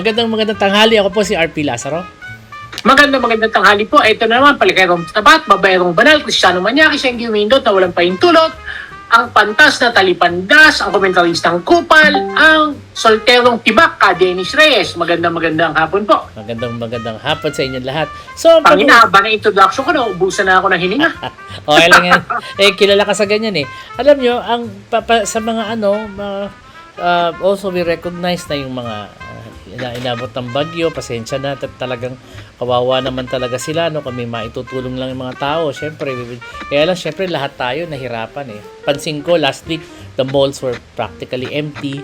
Magandang magandang tanghali. Ako po si RP Lazaro. Maganda magandang tanghali po. Ito na naman, palikerong tabat, babayerong banal, kristyano manyaki, siyang giwindot na walang pahintulot, ang pantas na talipandas, ang komentaristang kupal, ang solterong tibak ka, Dennis Reyes. Magandang magandang hapon po. Magandang magandang hapon sa inyong lahat. So, pag Pangina, haba na introduction ko, naubusan na ako ng hininga. okay lang yan. eh, kilala ka sa ganyan eh. Alam nyo, ang pa, pa- sa mga ano, mga, uh, also we recognize na yung mga ina- inabot ng bagyo, pasensya na, at talagang kawawa naman talaga sila, no? Kami maitutulong lang yung mga tao. Will- kaya lang, siyempre, lahat tayo nahirapan eh. Pansin ko, last week, the malls were practically empty.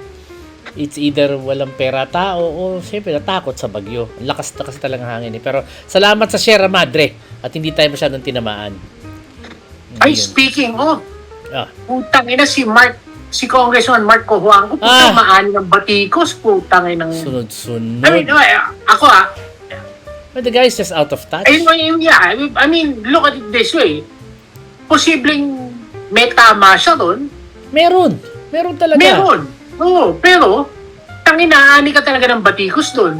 It's either walang pera tao o siyempre natakot sa bagyo. Ang lakas na kasi talagang hangin eh. Pero salamat sa Sierra Madre at hindi tayo masyadong tinamaan. Ay, Yun. speaking of, Ah, putang ina si Mark, si Congressman Mark Cojuangco, Ah. putang maani ng batikos, putang ina ng... sunod-sunod. I mean, eh, ako ah, But the guy is just out of touch. Ayun, ayun, yeah. I mean- I mean, look at it this way. Posibleng may tama siya doon. Meron. Meron talaga. Meron. Oo, pero tanginaani ka talaga ng batikos doon.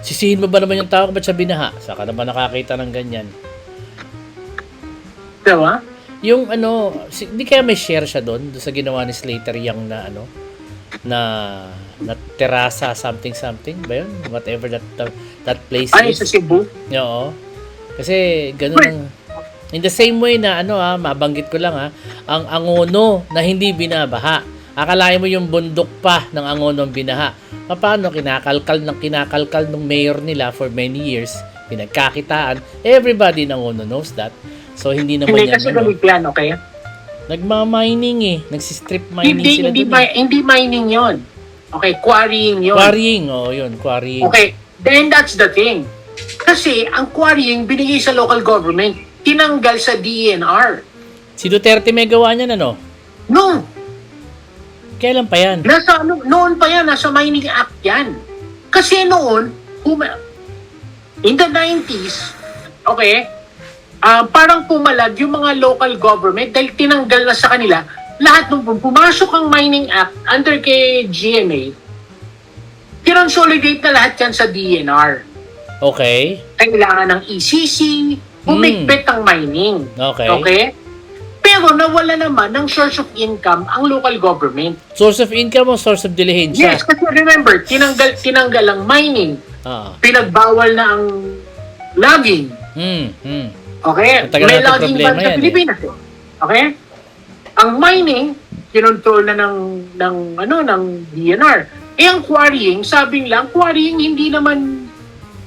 Sisihin mo ba naman yung tao kung ba't siya binaha? Saka naman nakakita ng ganyan. Diba? Yung ano, si, di kaya may share siya doon, sa ginawa ni Slater Young na ano, na na terasa something something ba yun? Whatever that that, that place Ay, is. sa Cebu. Oo. Kasi ganun ang In the same way na ano ah, mabanggit ko lang ah, ang angono na hindi binabaha. Akalain mo yung bundok pa ng angono ang binaha. Paano kinakalkal ng kinakalkal ng mayor nila for many years, pinagkakitaan. Everybody ng angono knows that. So hindi naman Hindi yan kasi ano. ganito yan, okay? Nagma-mining eh. Nagsi-strip mining Hindi, sila hindi, dun. mi- hindi mining yon. Okay, quarrying eh. yon. Quarrying, oh, yun, quarrying. Okay, then that's the thing. Kasi ang quarrying binigay sa local government, tinanggal sa DNR. Si Duterte may gawa niyan ano? No, Kailan pa yan? Nasa ano, noon pa yan, nasa Mining Act yan. Kasi noon, in the 90s, okay, ah, parang pumalag yung mga local government dahil tinanggal na sa kanila lahat nung pumasok ang Mining Act under kay GMA, kinonsolidate na lahat yan sa DNR. Okay. Kailangan ng ECC, umigpit ang mining. Okay. Okay? Pero nawala naman ng source of income ang local government. Source of income o source of dilihensya? Yes, kasi remember, tinanggal, tinanggal ang mining. Ah. Pinagbawal na ang logging. Hmm, hmm. Okay? Matagal May problema ban sa yan, eh. Pilipinas. eh. Okay? Ang mining, kinontrol na ng, ng, ano, ng DNR. Eh, ang quarrying, sabing lang, quarrying hindi naman,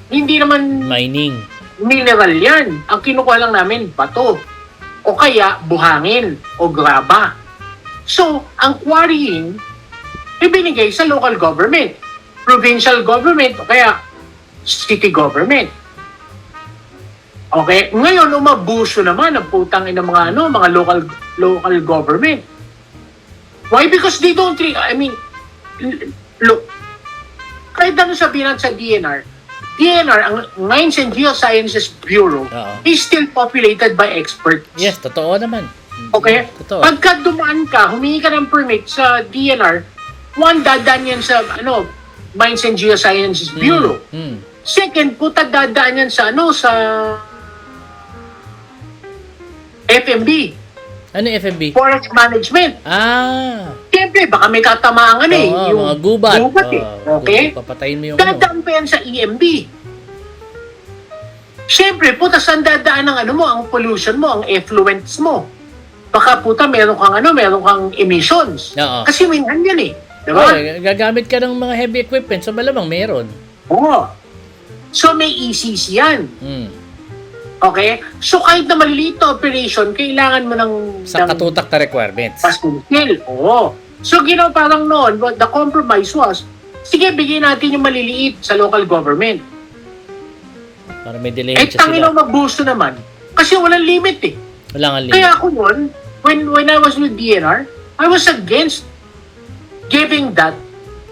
hindi naman Mining. mineral yan. Ang kinukuha lang namin, bato. O kaya, buhangin o graba. So, ang quarrying, ibinigay sa local government, provincial government, o kaya city government. Okay? Ngayon, umabuso naman ang putang ng mga ano, mga local local government. Why? Because they don't treat, I mean, look, kahit ano sabihin sa DNR, DNR, ang Mines and Geosciences Bureau, Oo. is still populated by experts. Yes, totoo naman. Okay? Totoo. Pagka dumaan ka, humingi ka ng permit sa DNR, one, dadaan yan sa, ano, Mines and Geosciences Bureau. Hmm. Second, puta dadaan yan sa, ano, sa FMB, Ano yung FMB? Forest Management. Ah. Siyempre, baka may tatamaan eh. Oo, mga gubat. Gubat eh. Oo, Okay? gubat. Papatayin mo yung ano. Dadaan pa yan sa EMB. Siyempre, puta, saan dadaan ang ano mo, ang pollution mo, ang effluents mo. Baka puta, meron kang ano, meron kang emissions. Oo. Kasi minsan yan eh. Di Oh, ba? gagamit ka ng mga heavy equipment, so malamang meron. Oo. So may ECC yan. Hmm. Okay? So kahit na maliliit na operation, kailangan mo ng... Sa ng katutak na requirements. paskutil. Oo. So ginawa parang noon, but the compromise was, sige, bigyan natin yung maliliit sa local government. Para may Eh, dilihensya tangin sila. ang mag-boost naman. Kasi walang limit eh. Wala nga limit. Kaya ako noon, when, when I was with DNR, I was against giving that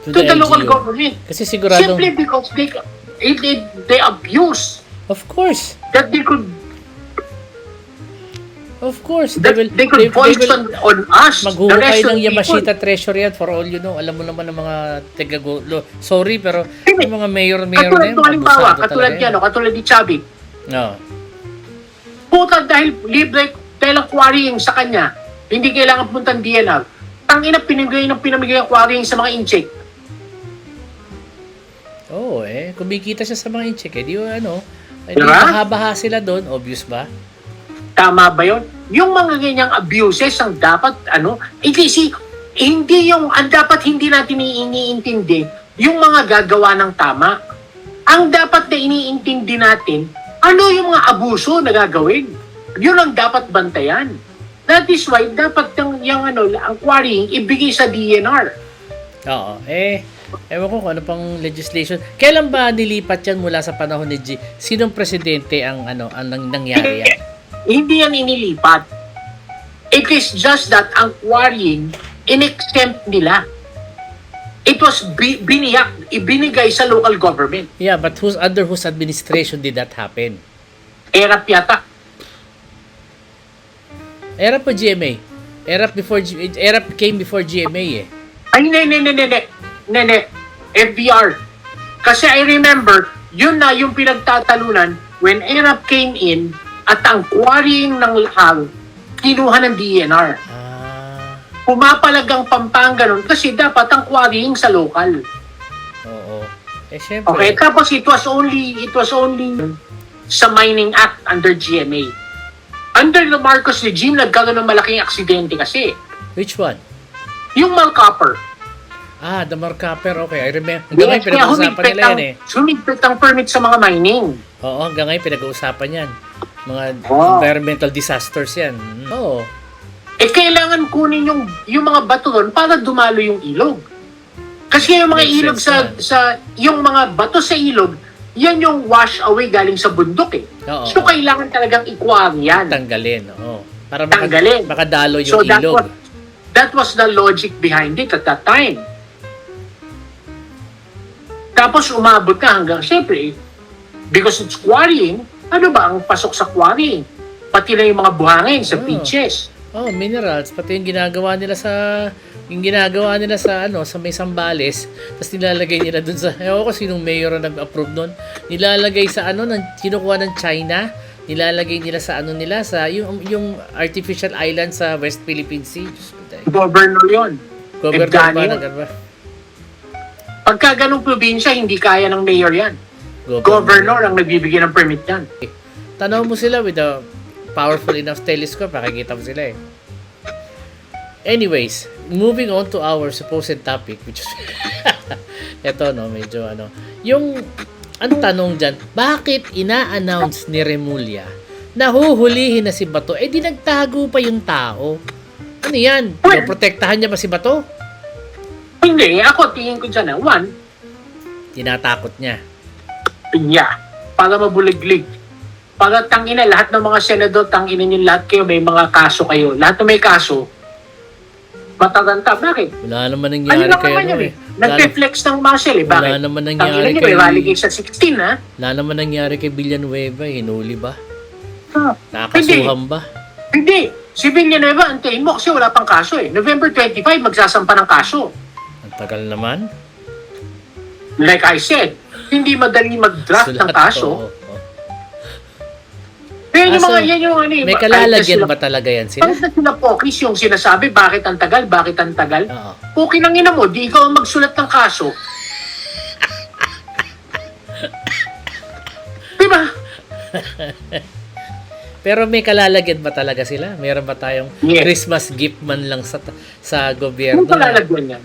To to the the local government. Kasi siguradong... Simply because they, it, it, they abuse Of course. that they could Of course, they That will, they could they, they voice will on, us. rest of ng Yamashita people. Treasure yan for all you know. Alam mo naman ng mga taga Sorry, pero yung mga mayor-mayor na ng halimbawa, katulad yan, no, katulad ni Chubby. No. Puta dahil libre, ang quarrying sa kanya, hindi kailangan puntang DNR. Tangina pinamigay ng pinamigay ang quarrying sa mga incheck. Oo, eh. Kumikita siya sa mga incheck, eh. Di ano, eh, di Diba? baha-baha sila doon, obvious ba? Tama ba yon? Yung mga ganyang abuses ang dapat, ano, hindi si, hindi yung, ang dapat hindi natin iniintindi, yung mga gagawa ng tama. Ang dapat na iniintindi natin, ano yung mga abuso na gagawin. Yun ang dapat bantayan. That is why, dapat yung, yung ano, ang quarrying, ibigay sa DNR. Oo, eh. Ewan ko kung ano pang legislation. Kailan ba nilipat yan mula sa panahon ni G? Sinong presidente ang ano ang nang, nangyari yan? Hindi yan inilipat. It is just that ang quarrying, in-exempt nila. It was bi- biniyak, ibinigay sa local government. Yeah, but who's under whose administration did that happen? Erap yata. ERAP o GMA? ERAP before G- ERAP came before GMA eh. Ay, ne, ne, ne, ne, ne, ne, ne, FBR. Kasi I remember, yun na yung pinagtatalunan when Erap came in at ang quarrying ng lahal, kinuha ng DNR. Ah, Pumapalag ang Pampanga nun kasi dapat ang quarrying sa local. oo. Eh syempre. Okay, tapos it was only it was only sa Mining Act under GMA. Under the Marcos regime, nagkaroon ng malaking aksidente kasi. Which one? Yung Malcopper. Ah, the Marcaper. Okay, I remember. Hanggang ngayon pinag-uusapan nila yan eh. humigpit ang permit sa mga mining. Oo, hanggang ngayon pinag-uusapan yan. Mga Oo. environmental disasters yan. Mm. Oo. Eh, kailangan kunin yung, yung mga bato doon para dumalo yung ilog. Kasi yung mga Makes ilog sa, naman. sa, yung mga bato sa ilog, yan yung wash away galing sa bundok eh. Oo. So, kailangan talagang ikuwang yan. Tanggalin. Oo. Para maka, Tanggalin. makadalo yung So, that ilog. was, that was the logic behind it at that time. Tapos umabot ka hanggang, syempre, because it's quarrying, ano ba ang pasok sa quarrying? Pati na yung mga buhangin sa Oh. beaches. Oh, minerals pati yung ginagawa nila sa yung ginagawa nila sa ano sa may Sambales tapos nilalagay nila dun sa ewan ko sinong mayor ang nag-approve nun nilalagay sa ano ng kinukuha ng China nilalagay nila sa ano nila sa yung yung artificial island sa West Philippine Sea. Governor yon. Governor ba ng? Pagka ganong probinsya, hindi kaya ng mayor yan. Governor ang nagbibigay ng permit yan. Tanaw mo sila with a powerful enough telescope, makikita mo sila eh. Anyways, moving on to our supposed topic, which is, eto no, medyo ano, yung, ang tanong dyan, bakit ina-announce ni Remulla na huhulihin na si Bato, eh di nagtago pa yung tao. Ano yan? Protektahan niya ba si Bato? Hindi, ako tingin ko dyan na, one, Tinatakot niya. yeah, para mabuliglig. Para tangina, lahat ng mga senador, tangina nyo lahat kayo, may mga kaso kayo. Lahat na may kaso, mataganta. Bakit? Wala naman Ano nangyari lang kay naman ano yun eh. eh. Nag-reflex ng muscle eh. Bakit? wala naman Tangina nangyari nyo, kay... may rally kayo sa 16 ha. Wala naman nangyari kay Villanueva, eh. hinuli ba? Ah, Nakakasuhan ba? Hindi. Si Villanueva, antayin mo kasi wala pang kaso eh. November 25, magsasampa ng kaso. Tagal naman. Like I said, hindi madali mag-draft ng kaso. Yan yung Ah, so, mga, yan yung ano eh. May kalalagyan ba talaga yan sila? Kahit na sila pokis yung sinasabi, bakit ang tagal, bakit ang tagal. Oo. Okay nang ina mo, di ikaw ang magsulat ng kaso. diba? Pero may kalalagyan ba talaga sila? Meron ba tayong Yes. Christmas gift man lang sa sa May gobyerno? kalalagyan yan.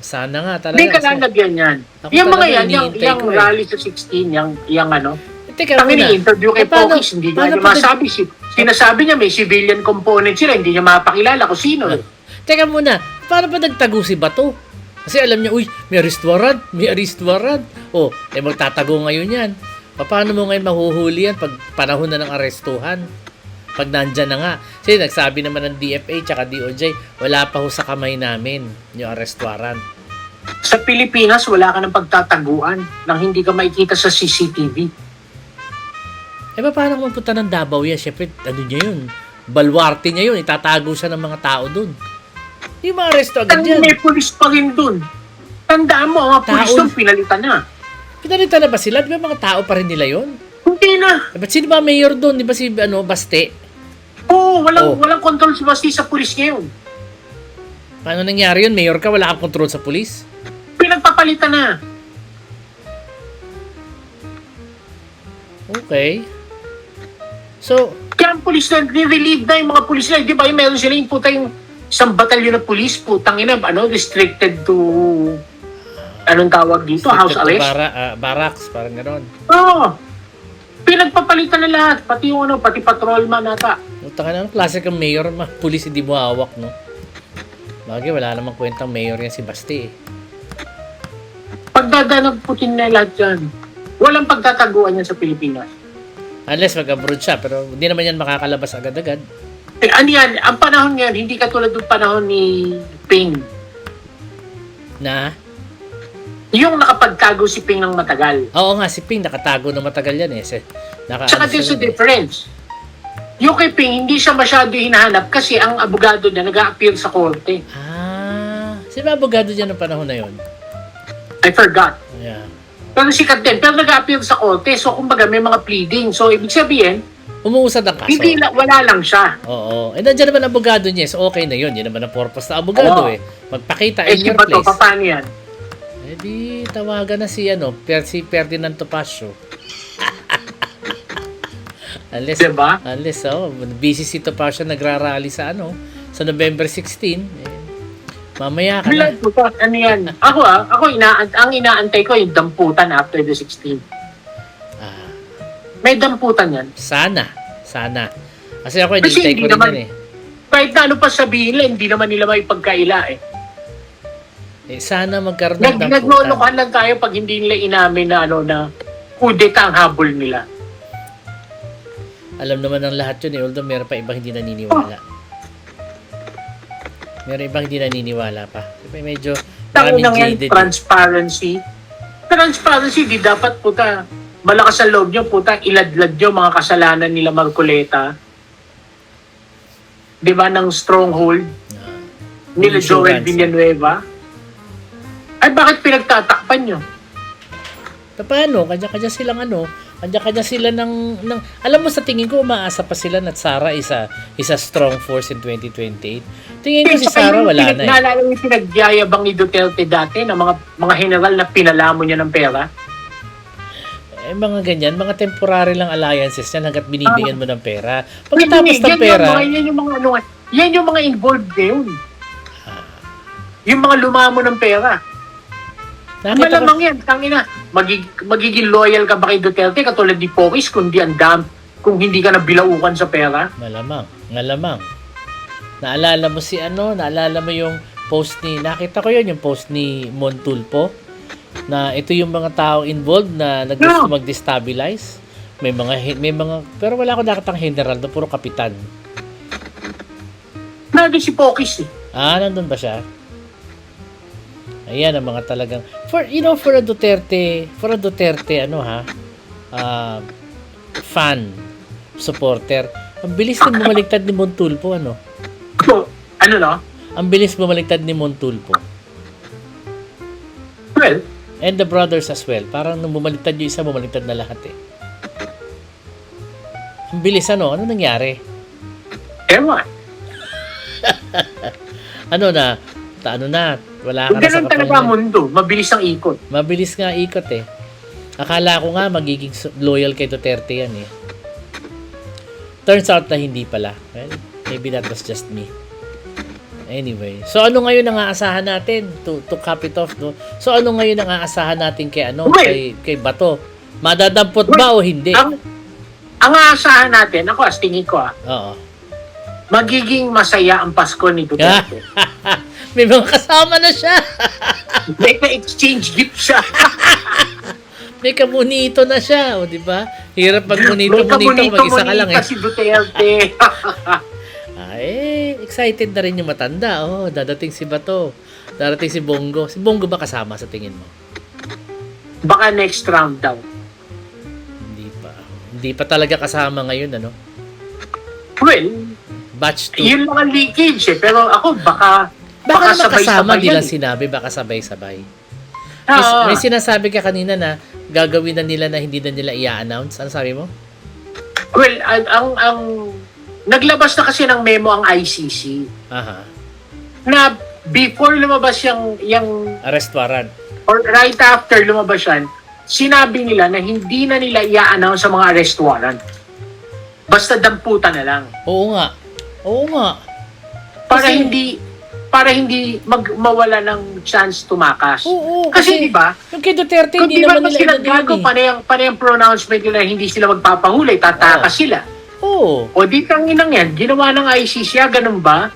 Sana nga talaga. May kalalagyan yan. Ako Yung mga yan, yung, yung eh. rally sa 16, yung, yung ano, Teka Ang ini-interview kay Eh, Pokis, hindi niya masabi. Si, sinasabi niya may civilian component sila, hindi niya mapakilala kung sino. eh. Teka muna. Paano ba nagtago si Bato? Kasi alam niya, uy, may arrest warrant, may arrest warrant. Oh, eh magtatago ngayon yan. Paano mo ngayon mahuhuli yan pag panahon na ng arestuhan? Pag nandyan na nga. Kasi nagsabi naman ng DFA tsaka DOJ, wala pa ho sa kamay namin yung arrest warrant. Sa Pilipinas, wala ka ng pagtataguan nang hindi ka makikita sa CCTV. Eh, pa, paano kung magpunta ng Davao yan? Siyempre, ano niya yun? Balwarte niya yun. Itatago siya ng mga tao dun. Yung mga resto agad Ang yan. may pulis pa rin dun. Tandaan mo, mga pulis dun, pinalitan na. Pinalitan na ba sila? Di ba mga tao pa rin nila yun? Hindi na. Eh, ba't sino ba mayor doon? Di ba si ano, Baste? Oo, walang, Oh. walang control si Basti sa pulis ngayon. Paano nangyari yun? Mayor ka, wala kang control sa pulis? Pinagpapalitan na. Okay. So, Kaya ang pulis na, ni-relieve na yung mga pulis na. Di ba yung meron sila yung puta yung isang batalyon ng pulis, putang ina, ano, restricted to, anong tawag dito, house arrest? Bara, ah, barracks, parang gano'n. Oo. Pinagpapalitan na lahat, pati yung ano, pati patrolman nata. Utang na, klase kang mayor, ma, pulis hindi mo hawak, no? Bagay, wala namang kwentang mayor yan si Baste, eh. Pagdadanag Putin na lahat yan, walang pagtataguan yan sa Pilipinas. Unless mag-abroad siya, pero hindi naman yan makakalabas agad-agad. Eh, ano yan, ang panahon ngayon, hindi katulad ng panahon ni Ping. Na, Yung nakapagtago si Ping ng matagal. oo nga, si Ping nakatago na matagal yan, eh. Naka, Tsaka ano there's siya a nun, eh. Yung kay Ping, hindi siya masyado hinahanap kasi ang abogado niya nag-a-appeal sa korte. Ah, sino ba abogado dyan ng panahon na yun? I forgot. Yeah. Pero sikat din. Pero nag-a-appeal sa korte. So, kumbaga, may mga pleading. So, ibig sabihin, Umuusad ang kaso. hindi la, wala lang siya. Oo. Eh, nandiyan naman ang abogado niya, so okay na yun. Yan naman ang purpose na abogado Oo. eh. Magpakita Eh, in your place. paano yan? Eh di, tawagan na si, ano, per, si Ferdinand Topacio. Unless, Diba? unless, oh, busy si Topacio nagrarally sa, ano, sa November 16. Eh, mamaya ka na. Ano yan? Ako ah, ako ina ang inaantay ko yung damputan after the 16. Ah, May damputan yan. sana. Sana. Kasi ako, Kasi hinihintay ko rin naman- yan eh. Kahit na ano pa sabihin nila, hindi naman nila may pagkaila eh. eh. Sana magkaroon ng Nag, damputan. naglolokohan lang tayo pag hindi nila inamin na ano na kudeta ang habol nila. Alam naman ng lahat yun eh, although meron pa ibang hindi naniniwala. Meron ibang hindi naniniwala pa. Diba, medyo maraming nang yan, jaded. eh. transparency. Transparency, di dapat puta, malakas ang loob nyo, puta, iladlad nyo mga kasalanan nila Marcoleta. Di ba, ng stronghold Ah, nila Joel. Villanueva. Ay, bakit pinagtatakpan nyo? Pa- Paano? Kanya-kanya silang ano, kanya-kanya sila ng, ng, alam mo sa tingin ko, umaasa pa sila na Sara is a, is a strong force in 2028. Tingin ko si Sara wala na eh. Naalala yung pinagyayabang ni Duterte dati na mga mga general na pinalamo niya ng pera? Eh, mga ganyan, mga temporary lang alliances yan hanggat binibigyan mo ng pera. Pagkatapos ng yan pera, mga, yan yung mga ano, yan yung mga involved ngayon. Ah. Yung mga lumamo ng pera. Nakita ko, Malamang yan, tangina. Magig, magiging loyal ka ba kay Duterte katulad ni Pokis kundi ang dam kung hindi ka na bilaukan sa pera? Malamang, malamang. Naalala mo si ano, naalala mo yung post ni, nakita ko yun, yung post ni Montulpo, na ito yung mga tao involved na naggusto No. mag-destabilize. May mga, may mga, pero wala akong nakitang general, na puro kapitan. Nandun si Pokis eh. Ah, nandun ba siya? Ayan ang mga talagang, for, you know, for a Duterte, for a Duterte, ano ha, ah, fan, supporter, ang bilis din bumaligtad ni Montulpo, ano? Ano no? Ang bilis bumaliktad ni Montulpo. Well, And the brothers as well. Parang nung bumaliktad yung isa, bumaliktad na lahat eh. Ang bilis ano? Ano nangyari? ewan. Ano na? Ano na? Wala ka na sa Ganun talaga kapangyarihan. ang mundo. Mabilis ang ikot. Mabilis nga ikot eh. Akala ko nga magiging su- loyal kay Duterte yan eh. Turns out na hindi pala. Well, maybe that was just me. Anyway, so ano ngayon ang aasahan natin to to cap it off no? So ano ngayon ang aasahan natin kay ano kay kay Bato? Madadampot ba o hindi? Ang, ang aasahan natin, ako as tingin ko ah, Oo. magiging masaya ang Pasko ni Duterte. May mga kasama na siya. May na-exchange gift siya. May kamunito na siya, o di ba? Hirap pag munito munito mag-isa ka lang eh. si Duterte. Eh, excited na rin yung matanda. Oh, dadating si Bato. Darating si Bongo. Si Bongo ba kasama sa tingin mo? Baka next round daw. Hindi pa. Hindi pa talaga kasama ngayon, ano? Well, Batch 2. yun lang ang leakage eh. Pero ako, baka, Baka naman sabay-sabay kasama, yan lang eh. sinabi, baka sabay-sabay. May, Ah, may sinasabi ka kanina na gagawin na nila na hindi na nila i-announce. Ano sabi mo? well, ang, ang, ang, naglabas na kasi ng memo ang ICC Aha. na before lumabas yung, yung Arrest warrant. or right after lumabas yan, sinabi nila na hindi na nila i-announce sa mga arrest warrant. Basta damputan na lang. Oo nga. Oo nga. Para Kasi- hindi para hindi mag, mawala ng chance tumakas. Oo. Kasi di ba, Yung kay Duterte, hindi di ba naman nila inano eh. panayang, panayang pronouncement nila hindi sila magpapahuli, tatakas Oo. sila. Oo. O di kang inang yan, ginawa ng ICC, ah, ganun ba?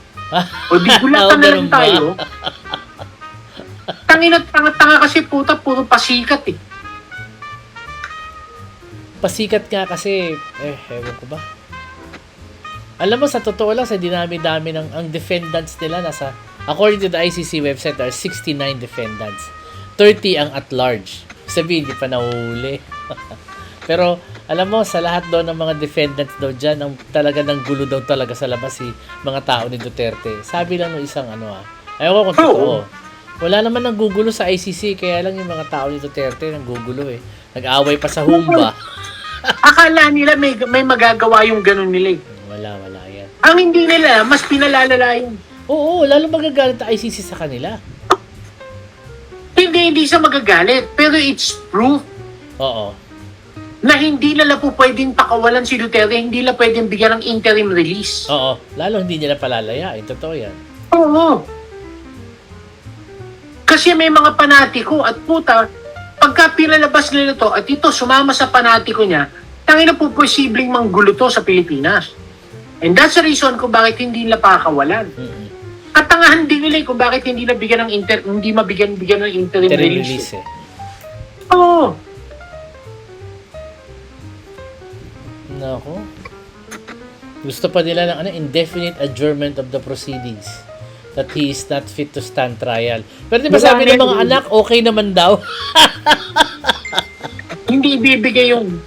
O di Oo, gulatan na lang tayo. Tangina, tanga-tanga kasi puta, puro pasikat eh. Pasikat nga kasi, eh, ewan ko ba. Alam mo, sa totoo lang, sa dinami-dami ng, ang defendants nila, nasa, according to the ICC website, there are 69 defendants. 30 ang at large. Sabihin, hindi pa nahuhuli. Pero, alam mo, sa lahat daw ng mga defendants daw dyan, ang talaga ng gulo daw talaga sa labas si mga tao ni Duterte. Sabi lang ng isang ano ah. Ayaw ko kung Oo. totoo. Wala naman nang gugulo sa ICC, kaya lang yung mga tao ni Duterte nang gugulo eh. Nag-away pa sa humba. Akala nila may, may magagawa yung ganun nila eh. Wala, wala yan. Ang hindi nila, mas pinalalala yun. Oo, lalo magagalit ang ICC sa kanila. Hindi, hindi siya magagalit. Pero it's proof Oo. na hindi nila po pwedeng pakawalan si Duterte, hindi nila pwedeng bigyan ng interim release. Oo. Lalo hindi nila palalayain. Totoo yan. Oo. Kasi may mga panatiko at puta, pagka pinalabas nila to at ito sumama sa panatiko niya, tangina po posibleng manggulo to sa Pilipinas. And that's the reason kung bakit hindi nila pakakawalan. Mm-mm. Katangahan din nila eh kung bakit hindi nabigyan ng inter hindi mabigyan bigyan ng interim Interim release. release eh. Oo. Nako. Gusto pa nila ng ano, indefinite adjournment of the proceedings. That he is not fit to stand trial. Pero di ba sabi ng mga anak, okay naman daw? Hindi ibibigay yung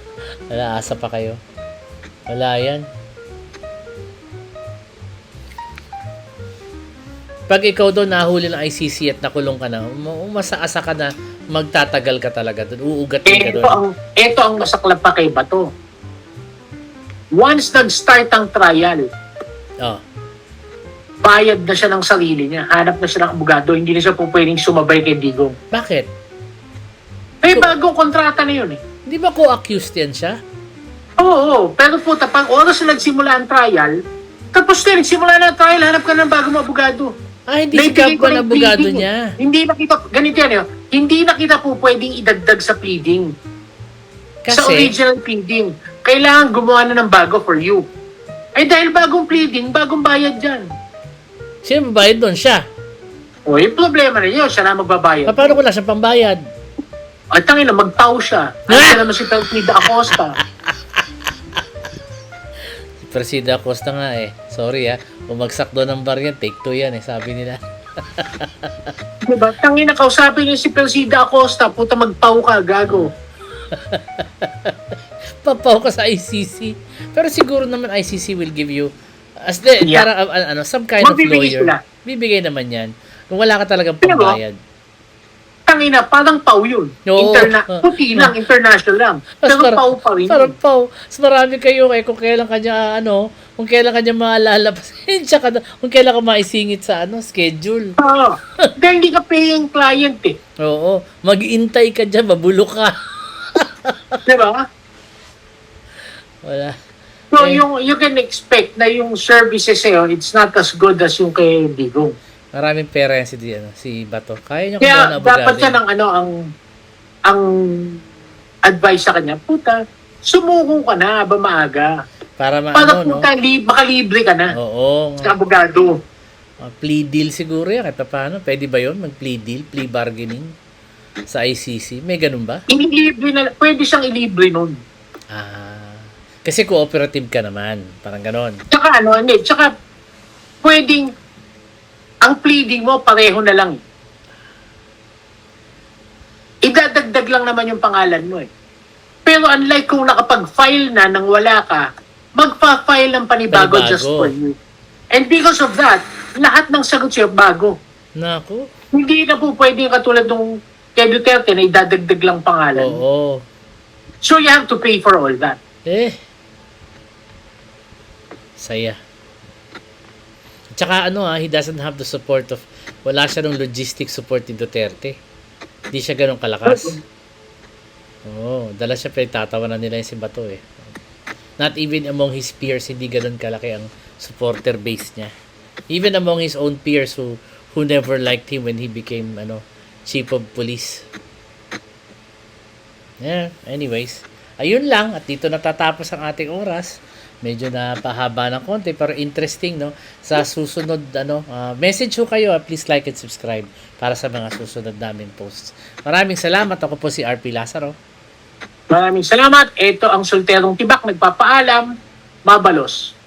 Wala, asa pa kayo. Wala yan. Pag ikaw daw nahuli ng ICC at nakulong ka na, um- umaasa ka na magtatagal ka talaga doon. Uugatin ka ito doon. ang ito ang masaklap pa kay Bato. Once nag-start ang trial, Oh. bayad na siya ng sarili niya. Hanap na siya ng abogado. Hindi na siya po pwedeng sumabay kay Digong. Bakit? May bagong kontrata na yun eh. Di ba co-accused yan siya? Oo, oo. pero po, pag oras na nagsimula ang trial, tapos na, nagsimula na ang trial, hanap ka ng bagong abogado. Ah, hindi si Naibigay ko yung abogado pleading eh. niya. Hindi na kita, ganito yan eh. Hindi na kita po pwedeng idagdag sa pleading. Sa Kasi, original pleading. Kailangan gumawa na ng bago for you. Ay dahil bagong pleading, bagong bayad dyan. sino babayad doon? Siya. O, yung problema na yun, siya na magbabayad. Pa- Paano wala siyang pambayad? At tangin na, magpau siya. Ano siya naman si Peltida Acosta. Si Presida Acosta nga eh. Sorry ah. Umagsak doon ng bar yan. Take two yan eh. Sabi nila. diba? Tangin na, kausapin niya si Peltida Acosta. Puta, magpau ka, gago. Papaw ka sa ICC. Pero siguro naman ICC will give you as the, Yeah. parang uh, ano, some kind of Magbibigay lawyer. sila. Bibigay naman yan. Kung wala ka talagang Pero, pambayad. Tangin na, parang pau yun. Oo. Interna- puti lang, international lang. Mas Pero para- pau pa rin Parang paw. Mas marami kayo eh kung kailan kanya ano, kung kailan kanya maalala. Pasensya ka na. Kung kailan ka maisingit sa ano, schedule. Oo. Dahil hindi ka paying client eh. Oo. Mag-iintay ka dyan, mabulok ka. Diba? Wala. So, Eh. yung, you can expect na yung services sa'yo, it's not as good as yung kay Digong. Maraming pera yan si, ano, si Bato. Kaya niya kumuha Kaya ng abogado. dapat siya ng ano, ang ang advice sa kanya, puta, sumuko ka na ba maaga? Para Para maano, no? puta, li- makalibre ka na Oo. sa abogado. Uh, plea deal siguro yan. Kahit paano. Pwede ba yun? Mag-plea deal? Plea bargaining? Sa ICC? May ganun ba? Ilibre na, pwede siyang ilibre nun. Ah. Kasi cooperative ka naman. Parang ganon. Tsaka ano, hindi, tsaka pwedeng ang pleading mo pareho na lang. Idadagdag lang naman yung pangalan mo eh. Pero unlike kung nakapag-file na nang wala ka, magpa-file ng panibago, Panibago. just for you. And because of that, lahat ng sagot siya bago. Naku. Hindi na po pwede katulad nung kay Duterte na idadagdag lang pangalan. Oo. So you have to pay for all that. Eh. Saya. Tsaka ano ah, he doesn't have the support of, wala siya ng logistic support ni Duterte. Hindi siya ganun kalakas. Oo, dala siya pinagtatawanan nila yung si Bato eh. Not even among his peers, hindi ganun kalaki ang supporter base niya. Even among his own peers who who never liked him when he became ano chief of police. Yeah, anyways. Ayun lang at dito natatapos ang ating oras. Medyo na pahaba ng konti pero interesting no. Sa susunod ano, ah, message ho kayo, ah, please like and subscribe para sa mga susunod namin posts. Maraming salamat. Ako po si RP Lazaro. Maraming salamat. Ito ang solterong tibak nagpapaalam. Mabalos.